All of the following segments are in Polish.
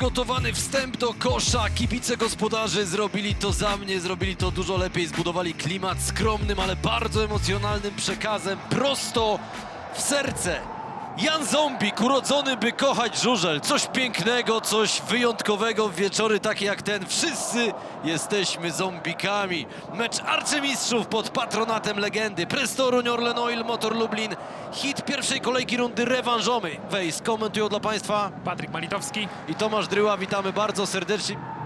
przygotowany wstęp do kosza. Kibice gospodarzy zrobili to za mnie, zrobili to dużo lepiej. Zbudowali klimat skromnym, ale bardzo emocjonalnym przekazem prosto w serce. Jan Zombik, urodzony by kochać żużel. Coś pięknego, coś wyjątkowego w wieczory takie jak ten. Wszyscy jesteśmy zombikami. Mecz arcymistrzów pod patronatem legendy. Prestoruń, Orlen Oil, Motor Lublin. Hit pierwszej kolejki rundy rewanżowy. Wejs komentują dla Państwa Patryk Malitowski. i Tomasz Dryła. Witamy bardzo serdecznie.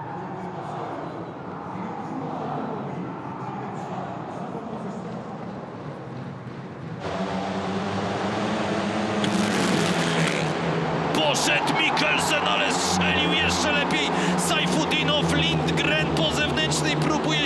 Poszedł Mikkelsen, ale strzelił jeszcze lepiej. Sajfudinow, Lindgren po zewnętrznej próbuje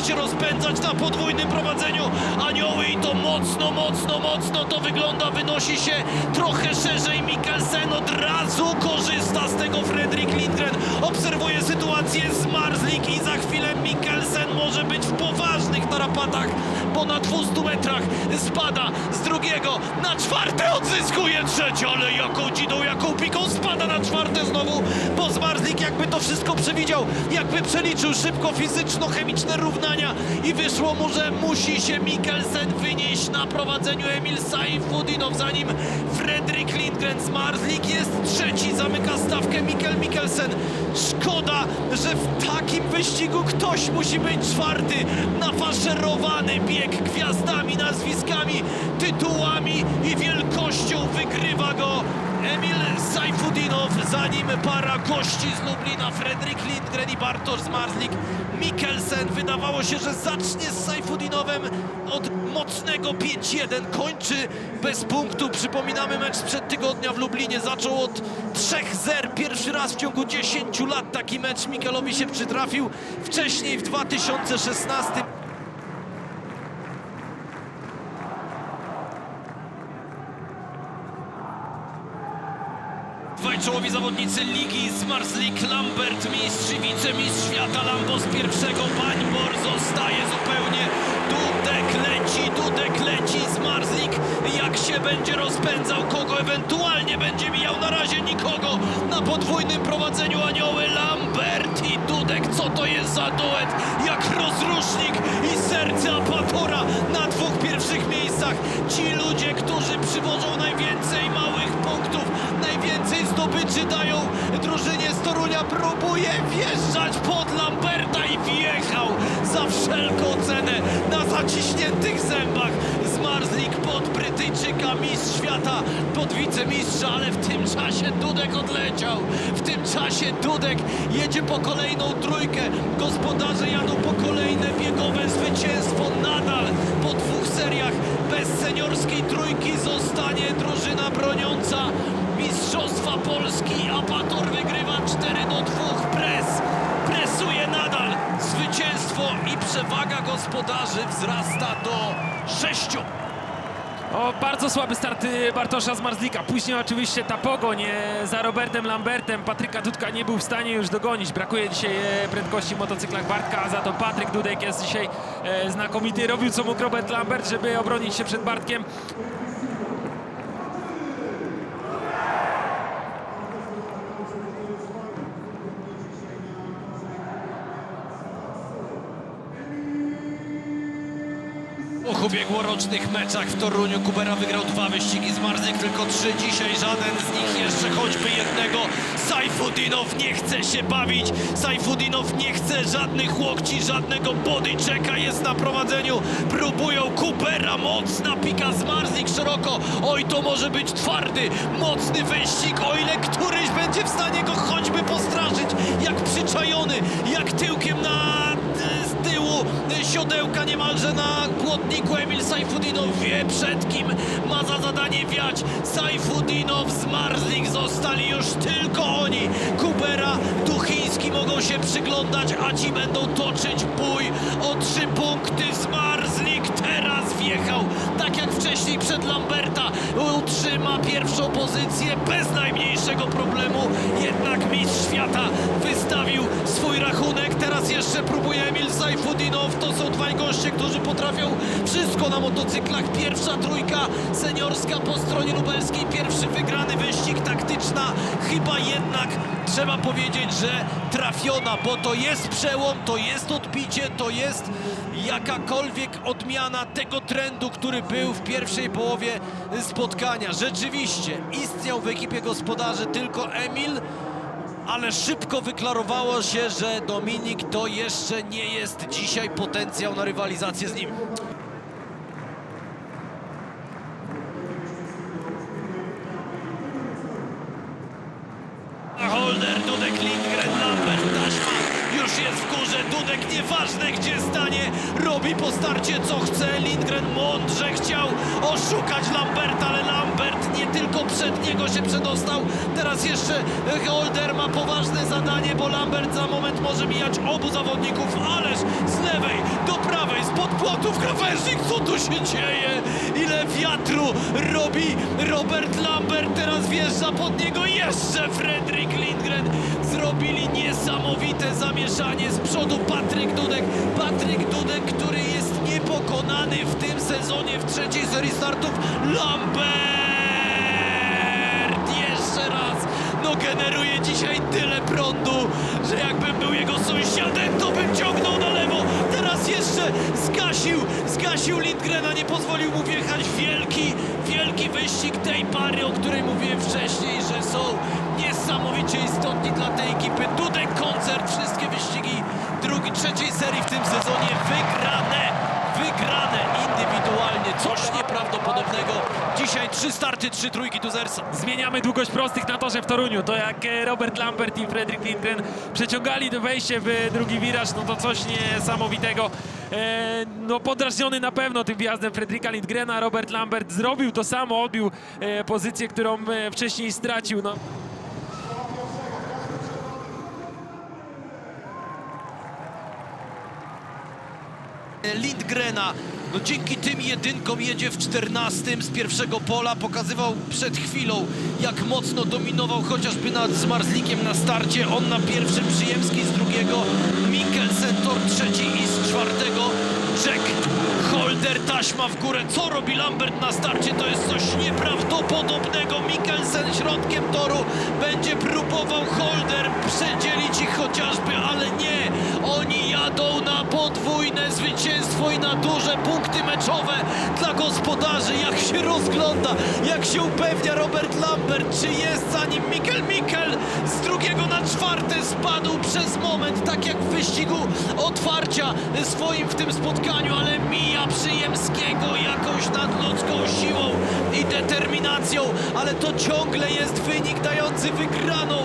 się rozpędzać na podwójnym prowadzeniu. Anioły i to mocno, mocno, mocno to wygląda. Wynosi się trochę szerzej. Mikkelsen od razu korzysta z tego Fredrik Lindgren. Obserwuje sytuację z Marslik i za chwilę Mikkelsen może być w poważnych tarapatach, bo na 200 metrach spada z drugiego na czwarte odzyskuje trzecie, ale jaką dzidą, jaką piką spada na czwarte znowu, bo Zmarzlik jakby to wszystko przewidział, jakby przeliczył szybko fizyczno-chemiczne i wyszło mu, że musi się Mikkelsen wynieść na prowadzeniu Emil Saifudinow, zanim Fredrik Lindgren Zmarzlik jest trzeci, zamyka stawkę Mikkel Mikkelsen. Szkoda, że w takim wyścigu ktoś musi być czwarty, nafaszerowany bieg gwiazdami, nazwiskami, tytułami i wielkością wygrywa go Emil Sajfudinow, zanim para gości z Lublina, Fredrik Lindgren i Bartosz Zmarzlik. Mikkelsen wydawało się, że zacznie z Sajfudinowem od mocnego 5-1, kończy bez punktu. Przypominamy mecz sprzed tygodnia w Lublinie, zaczął od 3-0. Pierwszy raz w ciągu 10 lat taki mecz Mikelowi się przytrafił. Wcześniej w 2016 Czołowi zawodnicy ligi Smarslik, Lambert, mistrz wicemistrz świata Lambo z pierwszego. Bańbor zostaje zupełnie. Dudek leci, Dudek leci, Smarslik jak się będzie rozpędzał, kogo ewentualnie będzie mijał, na razie nikogo. Na podwójnym prowadzeniu anioły Lambert i Dudek, co to jest za duet? Jak rozrusznik i serce Apatora na dwóch pierwszych miejscach. Ci ludzie, którzy przywożą najwięcej małych najwięcej zdobyczy dają drużynie z Torunia. Próbuje wjeżdżać pod Lamberta i wjechał za wszelką cenę na zaciśniętych zębach. Zmarzlik pod Brytyjczyka, mistrz świata, pod wicemistrza, ale w tym czasie Dudek odleciał. W tym czasie Dudek jedzie po kolejną trójkę. Gospodarze jadą po kolejne biegowe zwycięstwo. Nadal po dwóch seriach bez seniorskiej trójki Polski. Apator wygrywa 4 do 2. Pres presuje nadal. Zwycięstwo i przewaga gospodarzy wzrasta do 6. O, bardzo słaby start y, Bartosza Zmarzlika. Później oczywiście ta pogoń e, za Robertem Lambertem. Patryka Dudka nie był w stanie już dogonić. Brakuje dzisiaj e, prędkości w motocyklach Bartka, a za to Patryk Dudek jest dzisiaj znakomity. Robił co mógł Robert Lambert, żeby obronić się przed Bartkiem. Ubiegłorocznych meczach w Toruniu Kubera wygrał dwa wyścigi z Marzyk, tylko trzy. Dzisiaj żaden z nich jeszcze choćby jednego. Sajfudinow nie chce się bawić. Sajfudinow nie chce żadnych łokci, żadnego bodychecka jest na prowadzeniu. Próbują Kubera, mocna pika z Marzik szeroko. Oj, to może być twardy, mocny wyścig, o ile któryś będzie w stanie go choćby postraszyć. Jak przyczajony, jak tyłkiem siodełka niemalże na płotniku Emil Sajfudinow wie przed kim za zadanie wiać. Sajfudinow z Marzlik zostali już tylko oni. Kubera, Duchiński mogą się przyglądać a ci będą toczyć bój o trzy punkty z Marzlik teraz wjechał tak jak wcześniej przed Lamberta. Utrzyma pierwszą pozycję bez najmniejszego problemu. Jednak mistrz świata wystawił swój rachunek. Teraz jeszcze próbuje Emil Sajfudinow. To są dwaj goście, którzy potrafią wszystko na motocyklach. Pierwsza trójka seniorska po stronie lubelskiej. Pierwszy wygrany wyścig taktyczna. Chyba jednak trzeba powiedzieć, że trafiona, bo to jest przełom, to jest odbicie, to jest jakakolwiek odmiana tego trendu, który był w pierwszej połowie spotkania. Rzeczywiście istniał w ekipie gospodarzy tylko Emil, ale szybko wyklarowało się, że Dominik to jeszcze nie jest dzisiaj potencjał na rywalizację z nim. Dudek, Lindgren, Lambert, Taśma już jest w górze. Dudek nieważne gdzie stanie, robi po starcie co chce. Lindgren mądrze chciał oszukać Lamberta, ale Lambert tylko przed niego się przedostał. Teraz jeszcze Holder ma poważne zadanie, bo Lambert za moment może mijać obu zawodników, ależ z lewej do prawej, spod płotów krawężnik, co tu się dzieje? Ile wiatru robi Robert Lambert, teraz wjeżdża pod niego jeszcze Fredrik Lindgren. Zrobili niesamowite zamieszanie z przodu Patryk Dudek. Patryk Dudek, który jest niepokonany w tym sezonie w trzeciej serii startów. Lambert! Generuje dzisiaj tyle prądu, że jakbym był jego sąsiadem, to bym ciągnął na lewo. Teraz jeszcze zgasił, zgasił Lindgrena, nie pozwolił mu wjechać. Wielki, wielki wyścig tej pary, o której mówiłem wcześniej, że są niesamowicie istotni dla tej ekipy. Dudek koncert, wszystkie wyścigi drugiej, trzeciej serii w tym sezonie wygrane, wygrane indywidualnie. Coś nieprawdopodobnego. Dzisiaj trzy starty, trzy trójki Duzersa. Zmieniamy długość prostych na torze w Toruniu. To jak e, Robert Lambert i Fredrik Lindgren przeciągali do wejście w drugi wiraż, no to coś niesamowitego. E, no podrażniony na pewno tym wjazdem Fredrika Lindgrena. Robert Lambert zrobił to samo, odbił e, pozycję, którą e, wcześniej stracił. No. Lindgrena. No dzięki tym jedynkom jedzie w 14 z pierwszego pola. Pokazywał przed chwilą, jak mocno dominował chociażby nad Zmarzlikiem na starcie. On na pierwszym, Przyjemski z drugiego, Mikkelsen tor trzeci i z czwartego Jack Holder, taśma w górę. Co robi Lambert na starcie? To jest coś nieprawdopodobnego. Mikkelsen środkiem toru będzie próbował Holder przedzielić ich chociażby, ale nie. Oni jadą na podwójne zwycięstwo i na duże punkty meczowe dla gospodarzy. Jak się rozgląda, jak się upewnia Robert Lambert, czy jest za nim Mikkel Mikkel z drugiego na czwarte spadł przez moment, tak jak w wyścigu otwarcia swoim w tym spotkaniu, ale mija Przyjemskiego jakąś nadludzką siłą i determinacją, ale to ciągle jest wynik dający wygraną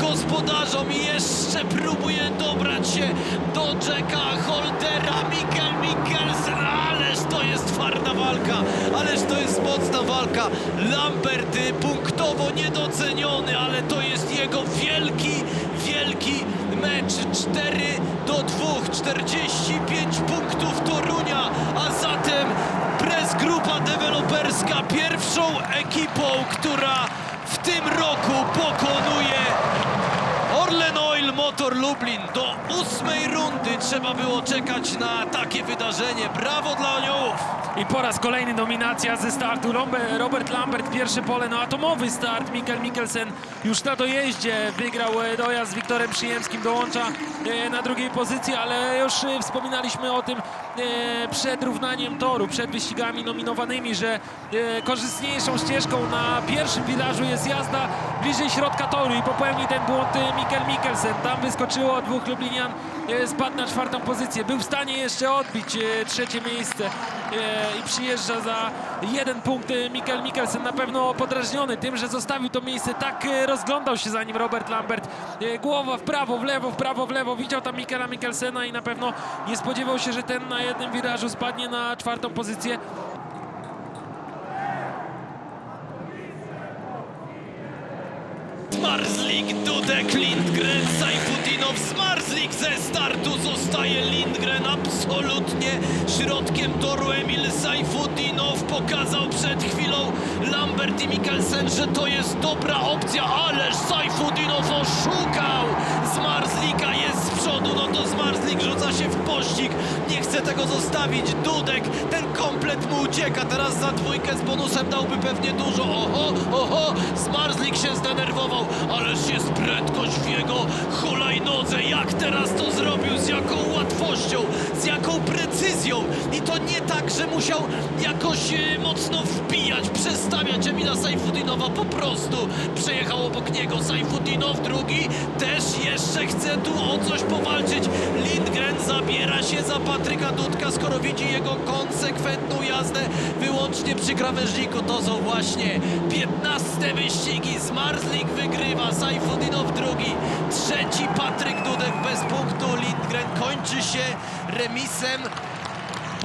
gospodarzom. I jeszcze próbuje dobrać się do Jacka Holdera, Mikkel Mikkelsen, jest twarda walka, ależ to jest mocna walka. Lambert punktowo niedoceniony, ale to jest jego wielki, wielki mecz. 4 do 2, 45 punktów Torunia, a zatem Press Grupa Deweloperska pierwszą ekipą, która w tym roku pokonuje Orlen Oil Motor Lublin. Do trzeba było czekać na takie wydarzenie. Brawo dla aniołów! I po raz kolejny dominacja ze startu. Robert Lambert, pierwsze pole, no atomowy start. Mikkel Mikkelsen już na dojeździe wygrał e, dojazd z Wiktorem Przyjemskim, dołącza e, na drugiej pozycji, ale już e, wspominaliśmy o tym przed równaniem toru, przed wyścigami nominowanymi, że korzystniejszą ścieżką na pierwszym wirażu jest jazda bliżej środka toru i popełni ten błąd Mikkel Mikkelsen. Tam wyskoczyło dwóch Lublinian, spadł na czwartą pozycję. Był w stanie jeszcze odbić e, trzecie miejsce e, i przyjeżdża za jeden punkt e, Mikkel Mikkelsen. Na pewno podrażniony tym, że zostawił to miejsce. Tak rozglądał się za nim Robert Lambert. Głowa w prawo, w lewo, w prawo, w lewo. Widział tam Mikkela Mikkelsena i na pewno nie spodziewał się, że ten na jednym wirażu spadnie na czwartą pozycję. Zmarzlik, Dudek, Lindgren, Sajfudinow, Zmarzlik ze startu zostaje Lindgren absolutnie Środkiem toru Emil Sajfudinow pokazał przed chwilą Lambert i Mikkelsen, że to jest dobra opcja, ależ Sajfudinow oszukał! Zmarzlika jest przodu, no to Zmarzlik rzuca się w pościg, nie chce tego zostawić. Dudek, ten komplet mu ucieka, teraz za dwójkę z bonusem dałby pewnie dużo. Oho, oho, Zmarzlik się zdenerwował, ależ jest prędkość w jego hulajnodze. Jak teraz to zrobił, z jaką łatwością, z jaką precyzją. I to nie tak, że musiał jakoś e, mocno wbijać, przestawiać Emila Sajfudinowa, po prostu przejechał obok niego. Sajfudinow drugi też jeszcze chce tu o coś powalczyć. Lindgren zabiera się za Patryka Dudka, skoro widzi jego konsekwentną jazdę wyłącznie przy krawężniku. To są właśnie 15 wyścigi. Zmarzlik wygrywa, Sajfudinow drugi, trzeci Patryk Dudek bez punktu. Lindgren kończy się remisem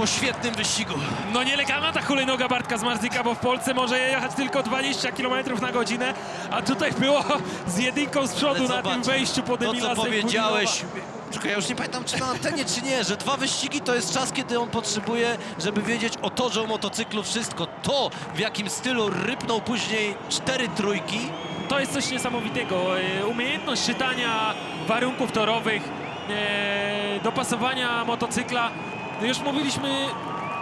po świetnym wyścigu. No nielegalna ta hulajnoga Bartka Zmarzlika, bo w Polsce może jechać tylko 20 km na godzinę, a tutaj było z jedynką z przodu Ale na zobacz, tym wejściu pod To, Emila co Sejfudinowa. powiedziałeś. Czekaj, ja już nie pamiętam, czy na antenie, czy nie, że dwa wyścigi to jest czas, kiedy on potrzebuje, żeby wiedzieć o torze, o motocyklu, wszystko. To, w jakim stylu rypnął później cztery trójki, To jest coś niesamowitego. E, Umiejętność czytania warunków torowych, e, dopasowania motocykla. Już mówiliśmy,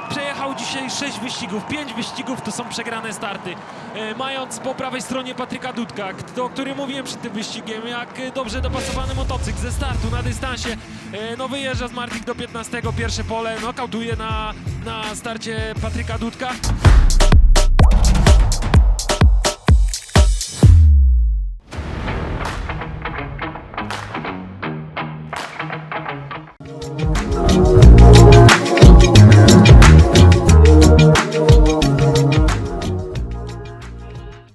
przejechał dzisiaj 6 wyścigów, 5 wyścigów to są przegrane starty. E, Mając po prawej stronie Patryka Dudka, o którym mówiłem przed tym wyścigiem, jak dobrze dopasowany motocykl ze startu na dystansie. E, No wyjeżdża z Martik do 15, pierwsze pole, nokautuje na, na starcie Patryka Dudka.